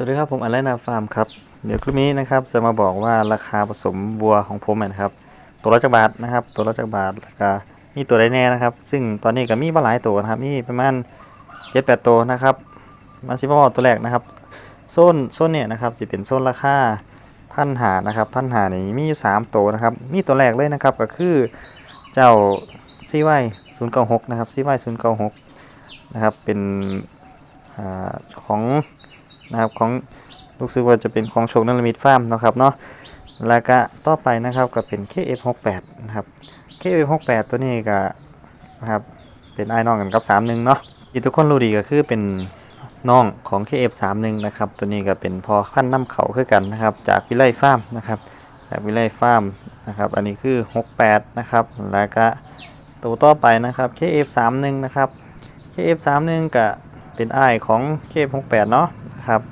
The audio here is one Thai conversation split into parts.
สวัสดีครับผมอ l ลนาฟาร์มครับ เดี๋ยวคลิปนี้นะครับจะมาบอกว่าราคาผสมวัวของผมนะครับ ตัวละจักบาทนะครับ ตัวละจักบาทแล้วก็มีตัวใดแน่นะครับ ซึ่งตอนนี้ก็มีบ่หลายตัวนะครับมีประมาณเจ็ดแปดตัวนะครับ มาซิบอตัวแรกนะครับโซนโซนเนี่ยนะครับจะเป็นโซนราคาพันหานะครับพันหานี่มีอยู่สามตัวนะครับมีตัวแรกเลยนะครับก็คือเจ้าซีไวศูนย์เก้าหกนะครับซีไวศูนย์เก้าหกนะครับเป็นอของ นะครับของลูกซื้อว่าจะเป็นของโชคนลมิตฟาร์มนะครับเนาะแล้วก็ต่อไปนะครับก็เป็น KF68 นะครับ KF68 ตัวนี้ก็นะครับเป็นไอ้น้องกันกับ 31 เนาะที่ทุกคนรู้ดีก็คือเป็นน้องของ KF31 นะครับตัวนี้ก็เป็นพอพันน้ำเขาคือกันนะครับจากวิไลฟาร์มนะครับจากวิไลฟาร์มนะครับอันนี้คือ 68 นะครับแล้วก็ตัวต่อไปนะครับ KF31 นะครับ KF31 ก็เป็นไอ้ของ KF68 เนาะ นะครับ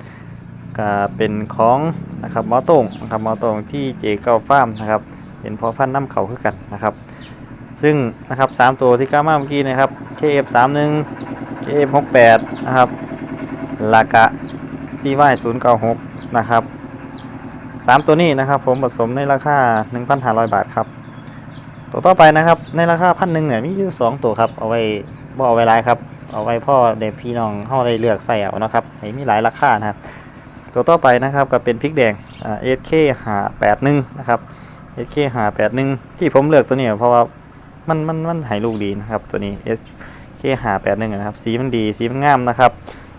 ก็เป็นของนะครับมอต้งนะครับมอต้งที่เจเก้าฟาร์มนะครับเป็นพอพันน้ำเขาคือกันนะครับ ซึ่งนะครับสามตัวที่ก้าวมาเมื่อกี้นะครับ KF31 KF68 นะครับลากะ CY096 นะครับสามตัวนี้นะครับผมผสมในราคา 1,500 บาทครับตัวต่อไปนะครับในราคาพันหนึ่งเนี่ยมีอยู่สองตัวครับเอาไว้บ่เอาไว้หลาครับ เอาไว้พ่อเด็กพี่น้องเฮาได้เลือกใส่เอานะครับให้มีหลายราคานะครับตัวต่อไปนะครับก็เป็นพริกแดงอ่า SK หา81นะครับ SK หา81ที่ผมเลือกตัวนี้เพราะว่ามันมันมันให้ลูกดีนะครับตัวนี้ SK หา81นะครับสีมันดีสีมันงามนะครับ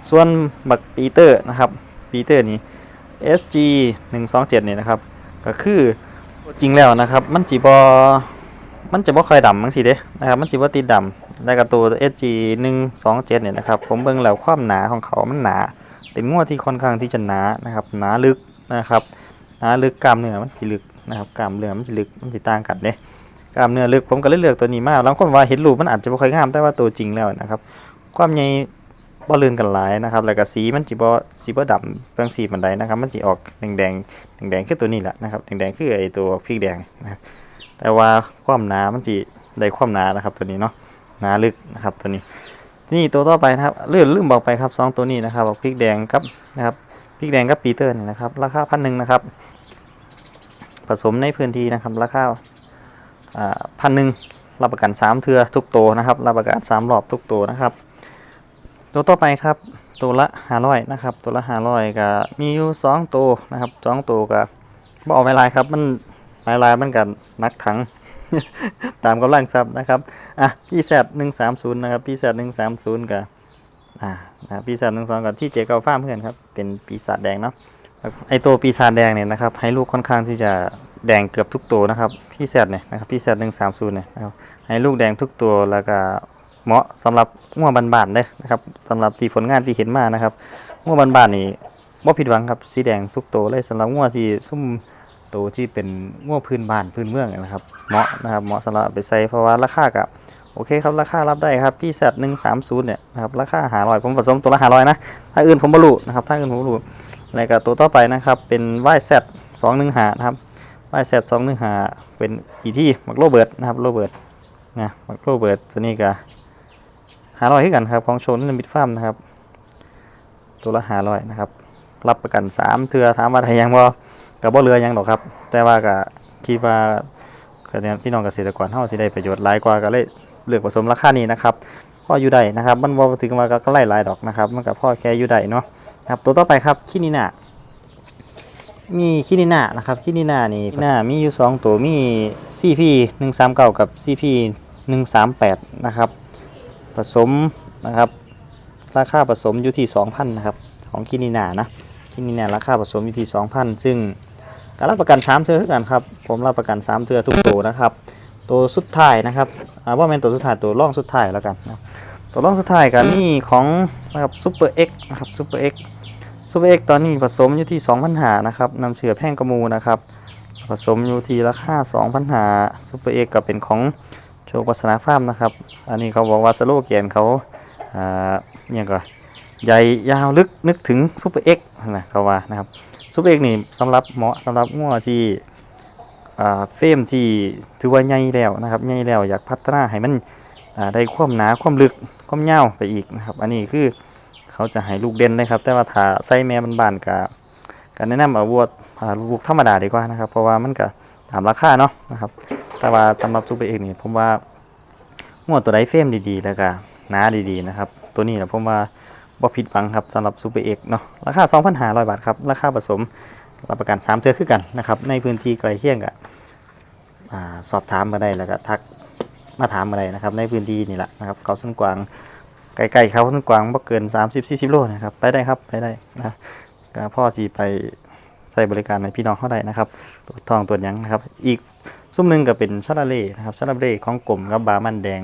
ส่วนบักปีเตอร์นะครับปีเตอร์นี้ SG 127เนี่ยนะครับ ก็คือจริงแล้วนะครับ มันจีบอมันจะบ่ค่อยดำมั้งสิเด้นะครับ มันสิบ่ติดดำ แล้วก็ตัว SG 127เนี่ยนะครับผมเบิ่งแล้วความหนาของเขามันหนา เป็นงวดที่ค่อนข้างที่จะหนานะครับหนาลึกนะครับหนาลึกกล้ามเนื้อมันสิลึกนะครับกล้ามเนื้อมันสิลึกมันสิต่างกันเด้กล้ามเนื้อลึกผมก็เลยเลือกตัวนี้มาบางคนว่าเห็นรูปมันอาจจะบ่ค่อยงามแต่ว่าตัวจริงแล้วนะครับ ความใหญ่บ่ลื่นกันหลายนะครับ แล้วก็สีมันสิบ่สิบ่ดำเรื่องสีปานใดนะครับ มันสิออกแดงๆแดงๆคือตัวนี้แหละนะครับแดงๆคือไอตัวพริกแดงนะแต่ว่าความหนามันจะได้ความหนานะครับตัวนี้เนาะ หนาลึกนะครับตัวนี้ นี่ตัวต่อไปนะครับเลื่อนลืมบอกไปครับสองตัวนี้นะครับพริกแดงกับนะครับพริกแดงกับปีเตอร์นี่นะครับ ราคาพันหนึ่งนะครับ ผสมในพื้นที่นะครับ ราคาพันหนึ่งรับประกันสามเทือทุกตัวนะครับรับประกันสามรอบทุกตัวนะครับ ตัวต่อไปครับ ตัวละห้าร้อยนะครับ ตัวละห้าร้อยก็มีอยู่สองตัวนะครับสองตัวก็บเอกไม่ลายครับมันลายลายมันกันนักถัง ตามกำลังทรัพย์นะครับ อะพี่แซดหนึ่งสามศูนย์นะครับพี่แซดหนึ่งสามศูนย์กับอ่านะพี่แซดหนึ่งสองกับที่เจเกาฟ้าเพื่อนครับ เป็นปีศาจแดงเนาะไอตัวปีศาจแดงเนี่ยนะครับ ให้ลูกค่อนข้างที่จะแดงเกือบทุกตัวนะครับ พี่แซดเนี่ยนะครับพี่แซดหนึ่งสามศูนย์เนี่ยนะครับให้ลูกแดงทุกตัวแล้วก็เหมาะสำหรับง่วงบานๆเลยนะครับสำหรับที่ผลงานที่เห็นมานะครับง่วงบานๆนี่บ่ผิดหวังครับสีแดงทุกตัวเลยสำหรับง่วงที่ซุ่ม ตัวที่เป็นง่วพื้นบ้านพื้นเมืองนะครับ เหมาะนะครับเหมาะสำหรับไปใส่เพราะว่าราคากับโอเคครับราคารับได้ครับพี่แซดหนึ่งสามศูนย์เนี่ยนะครับราคาหาร้อยผมผสมตัวละหาร้อยนะถ้าอื่นผมบรูนะครับถ้าอื่นผมบรูแล้วก็ตัวต่อไปนะครับเป็นวายแซดสองหนึ่งหานะครับวายแซดสองหนึ่งหาเป็นอีที่มักโรเบิร์ตนะครับโรเบิร์ตนะมักโรเบิร์ตตัวนี้ก็หาร้อยขึ้กันครับของโชว์นิมิตฟาร์มนะครับตัวละหาร้อยนะครับรับประกันสามเทือถามว่าไทยยังบ่ กับบ่เรือยังดอกครับ แต่ว่าก็คิดว่าเนี่ยพี่น้องเกษตรกรเฮาสิได้ประโยชน์หลายกว่าก็เลยเลือกผสมราคานี้นะครับพ่ออยู่ได้นะครับ มันบ่ถึงว่าก็ไล่หลายดอกนะครับ มันก็พ่อแค่อยู่ได้เนาะครับตัวต่อไปครับคินินามีคินินานะครับคินินานี่คินิน่ามีอยู่สองตัวมี CP 139 กับ CP 138 นะครับ ผสมนะครับ ราคาผสมอยู่ที่ 2,000 นะครับ ของคินินานะที่นี่เนี่ยราคาผสมอยู่ที่ 2,000 ซึ่ง การรับประกัน3เทือคือกันครับ ผมรับประกัน3เทือทุกตัวนะครับ ตัวสุดท้ายนะครับอ่าว่าเป็นตัวสุดท้ายตัวร่องสุดท้ายแล้วกันนะตัวร่องสุดท้ายกันนี่ของนะครับซูเปอร์เอ็กนะครับซูเปอร์เอ็กซูเปอร์เอ็กตอนนี้ผสมอยู่ที่2,000หานะครับนำเชือแพงกระมูนะครับผสมอยู่ที่ราคา2,000หาซูเปอร์เอ็กก็เป็นของโชควัฒนาฟาร์มนะครับ อันนี้เขาบอกว่าสโลแกนเขาอ่าเนี่ยก็ใหญ่ยาวลึกนึกถึงซูเปอร์เอ็กนะเขาว่านะครับ ซูเปอร์เอ็กนี่สำหรับเหมาะสำหรับงัวที่อ่าเฟรมที่ถือว่าใหญ่แล้วนะครับใหญ่แล้วอยากพัฒนาให้มันอ่าได้ความหนาความลึกความยาวไปอีกนะครับ อันนี้คือเขาจะให้ลูกเด่นเลยครับ แต่ว่าถ้าใส่แม่บ้านๆก็ก็แนะนำเอาวัวอ่าลูกธรรมดาดีกว่านะครับ เพราะว่ามันก็ตามราคาเนาะนะครับ แต่ว่าสำหรับซูเปเอกนี่ผมว่างัวตัวใดเฟรมดีๆ แล้วก็หนาดีๆนะครับ ตัวนี้นะผมว่า บ่ผิดหวังครับสำหรับซูเปอร์เอกเนาะราคา 2,500 บาทครับ ราคาผสมรับประกัน 3 เทือคือกันนะครับในพื้นที่ใกลเคียงกับสอบถามมาได้แล้วก็ทักมาถามมาได้นะครับ ในพื้นที่นี่แหละนะครับเขาส้นกวางไกลๆเขาส้นกวางบ่เกิน 30-40 โลนะครับไปได้ครับไปได้นะก็พ่อสีไปใช้บริการในพี่น้องเขาได้นะครับตรวจทองตรวจยังนะครับ อีกซุ้มหนึ่งก็เป็นชาลาเล่นะครับชาลาเล่ของกลมกับบามันแดง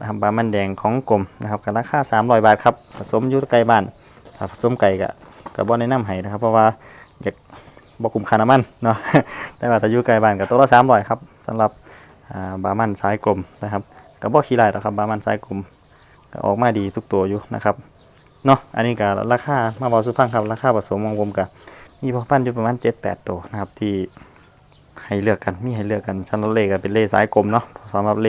นะครับบามันแดงของกลมนะครับกันราคา300 บาทครับผสมยุไก่บ้านผสมไก่กับกับ่แนะนำให้นะครับ เพราะว่าอยากบ่คุ้มค่าน้ำมันเนาะแต่ว่าถ้ายู่ไก่บ้านกับตัวละ300ครับสำหรับอ่าบามันสายกลมนะครับกับบ่ขี้ลายหรอกครับบามันสายกลมก็ออกมาดีทุกตัวอยู่นะครับเนาะอันนี้ก็ราคามาบอกสุฟังครับราคาผสมของผมกับมีพ่อพันธุ์อยู่ประมาณ7-8ตัวนะครับที่ให้เลือกกันมีให้เลือกกันชั้นละเลก็เป็นเลสายกลมเนาะสำหรับเล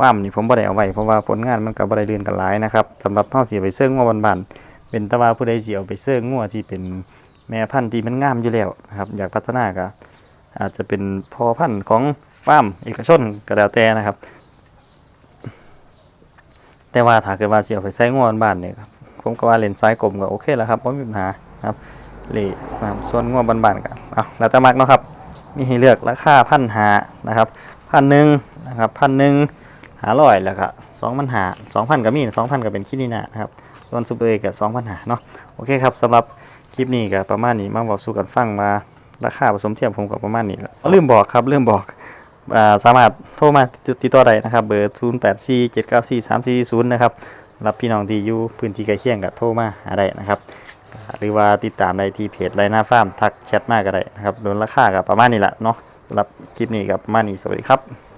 ว่ามนี่ผมบ่ได้เอาไว้เพราะว่าผลงานมันก็บ่ได้เรียนกันหลายนะครับสำหรับเฮาสิไปเซิร์งงัวบานๆเป็นตะว่าผู้ใดสิเอาไปเซิร์งงัวที่เป็นแม่พันธุ์ที่มันงามอยู่แล้วนะครับอยากพัฒนาก็อาจจะเป็นพอพันธุ์ของฟาร์มเอกชนก็แล้วแต่นะครับ แต่ว่าถ้าเกิดว่าเสิเอาไปใช้งัวบ้านเนี่ยครับผมก็ว่าเลนสายกลมก็โอเคแล้วครับบ่มีปัญหาครับเลนะครับส่วนงัวบ้านๆก็เอาแล้วแต่มักเนาะครับ มีให้เลือกราคาพันหานะครับพันหนึ่งนะครับพันหนึ่ง หาร้อยแล้วก็สองพันหาสองพันก็มีสองพันก็เป็นคินินานะครับ ส่วนซูเปอร์เอกก็สองพันหาเนาะโอเคครับสำหรับคลิปนี้ก็ประมาณนี้มาบอกสู่กันฟังมาราคาผสมเทียมผมก็ประมาณนี้ลืมบอกครับลืมบอกสามารถโทรมาติดต่อได้นะครับ เบอร์ 0 8 4 7 9 4 3 4 0 นะครับ รับพี่น้องที่อยู่พื้นที่ใกล้เคียงก็โทรมาหาได้นะครับ หรือว่าติดตามได้ที่เพจไรหน้าฟาร์มทักแชทมากก็ได้นะครับ โดนราคากับประมาณนี้แหละเนาะสำหรับคลิปนี้กับประมาณนี้ สวัสดีครับ